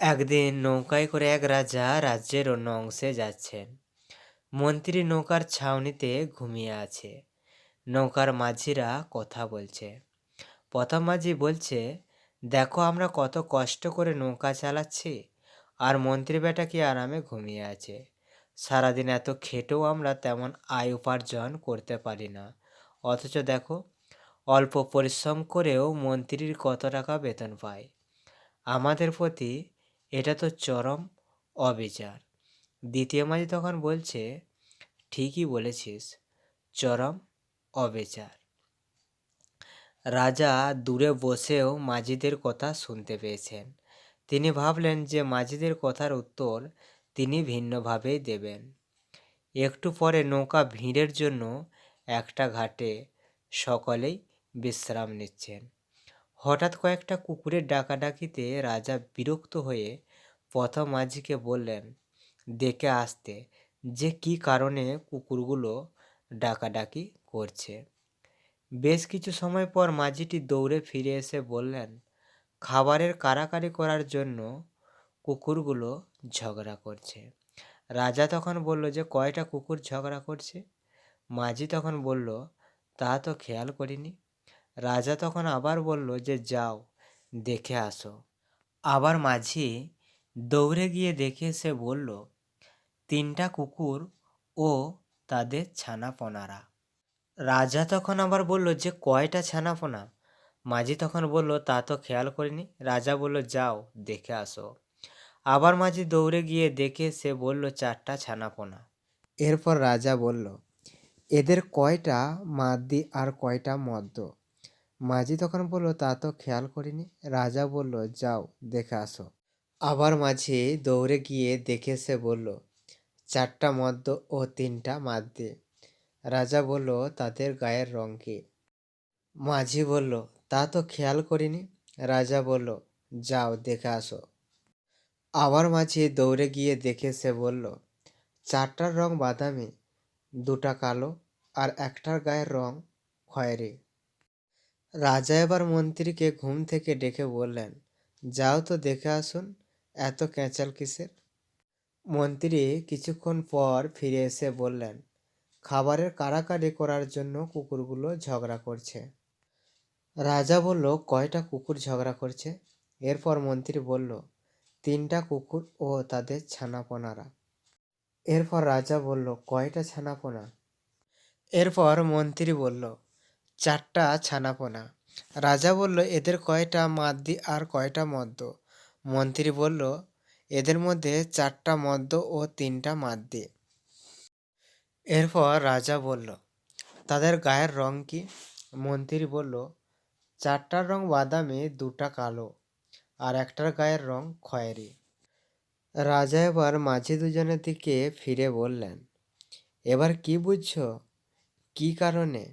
একদিন নৌকায় করে এক রাজা রাজ্যের অন্য অংশে যাচ্ছেন। মন্ত্রী নৌকার ছাউনিতে ঘুমিয়ে আছে। নৌকার মাঝিরা কথা বলছে। প্রথম মাঝি বলছে, দেখো আমরা কত কষ্ট করে নৌকা চালাচ্ছি, আর মন্ত্রী বেটা কি আরামে ঘুমিয়ে আছে। সারাদিন এত খেটেও আমরা তেমন আয় উপার্জন করতে পারি না। অথচ দেখো, অল্প পরিশ্রম করেও মন্ত্রীর কত টাকা বেতন পায়। আমাদের প্রতি এটা তো চরম অবিচার। দ্বিতীয় মাঝি তখন বলছে, ঠিকই বলেছিস, চরম অবিচার। রাজা দূরে বসেও মাঝিদের কথা শুনতে পেয়েছেন। তিনি ভাবলেন যে মাঝিদের কথার উত্তর তিনি ভিন্নভাবেই দেবেন। একটু পরে নৌকা ভিড়ের জন্য একটা ঘাটে সকলেই বিশ্রাম নিচ্ছেন। হঠাৎ কয়েকটা কুকুরের ডাকাডাকিতে রাজা বিরক্ত হয়ে প্রথম মাঝিকে বললেন, দেখে আসতে, যে কি কারণে কুকুরগুলো ডাকাডাকি করছে? বেশ কিছু সময় পর মাঝিটি দৌড়ে ফিরে এসে বললেন, খাবারের কারাকারি করার জন্য কুকুরগুলো ঝগড়া করছে। রাজা তখন বলল, যে কয়টা কুকুর ঝগড়া করছে? মাঝি তখন বলল, তা তো খেয়াল করিনি। রাজা তখন আবার বলল, যে যাও, দেখে আসো। আবার মাঝি দৌড়ে গিয়ে দেখে সে বলল, তিনটা কুকুর ও তাদের ছানাপোনারা। রাজা তখন আবার বলল, যে কয়টা ছানাপোনা? মাঝি তখন বলল, তা তো খেয়াল করিনি। রাজা বলল, যাও, দেখে আসো। আবার মাঝি দৌড়ে গিয়ে দেখে সে বলল, চারটা ছানাপোনা। এরপর রাজা বলল, এদের কয়টা মাদ্দি আর কয়টা মদ্য? মাঝি তখন বলল, তা তো খেয়াল করিনি। রাজা বলল, যাও, দেখে আসো। আবার মাঝি দৌড়ে গিয়ে দেখে সে বলল, চারটা মদ্য ও তিনটা মাদ্দি রাজা বলল, তাদের গায়ের রং কি? মাঝি বলল, তা তো খেয়াল করিনি। রাজা বলল, যাও, দেখে আসো। আবার মাঝি দৌড়ে গিয়ে দেখে সে বলল, চারটার রং বাদামি, দুটা কালো আর একটার গায়ের রং খয়েরি। রাজা এবার মন্ত্রীকে ঘুম থেকে ডেকে বললেন, যাও তো দেখে আসুন। এত ক্যাঁচাল কিসের? মন্ত্রী কিছুক্ষণ পর ফিরে এসে বললেন, খাবারের কারাকারি করার জন্য কুকুরগুলো ঝগড়া করছে। রাজা বলল, কয়টা কুকুর ঝগড়া করছে? এরপর মন্ত্রী বলল, তিনটা কুকুর ও তাদের ছানাপোনারা। এরপর রাজা বলল, কয়টা ছানাপোনা? এরপর মন্ত্রী বলল, চারটা ছানাপোনা। রাজা বলল, এদের কয়টা মাদ্দি আর কয়টা মদ্য? মন্ত্রী বলল, এদের মধ্যে চারটা মদ্য ও তিনটা মাদ্দি এরপর রাজা বলল, তাদের গায়ের রং কি? মন্ত্রী বলল, চারটার রং বাদামি, দুটা কালো, আর একটার গায়ের রং খয়েরি। রাজা এবার মাঝি দুজনের দিকে ফিরে বললেন, এবার কি বুঝছ? কি কারণে?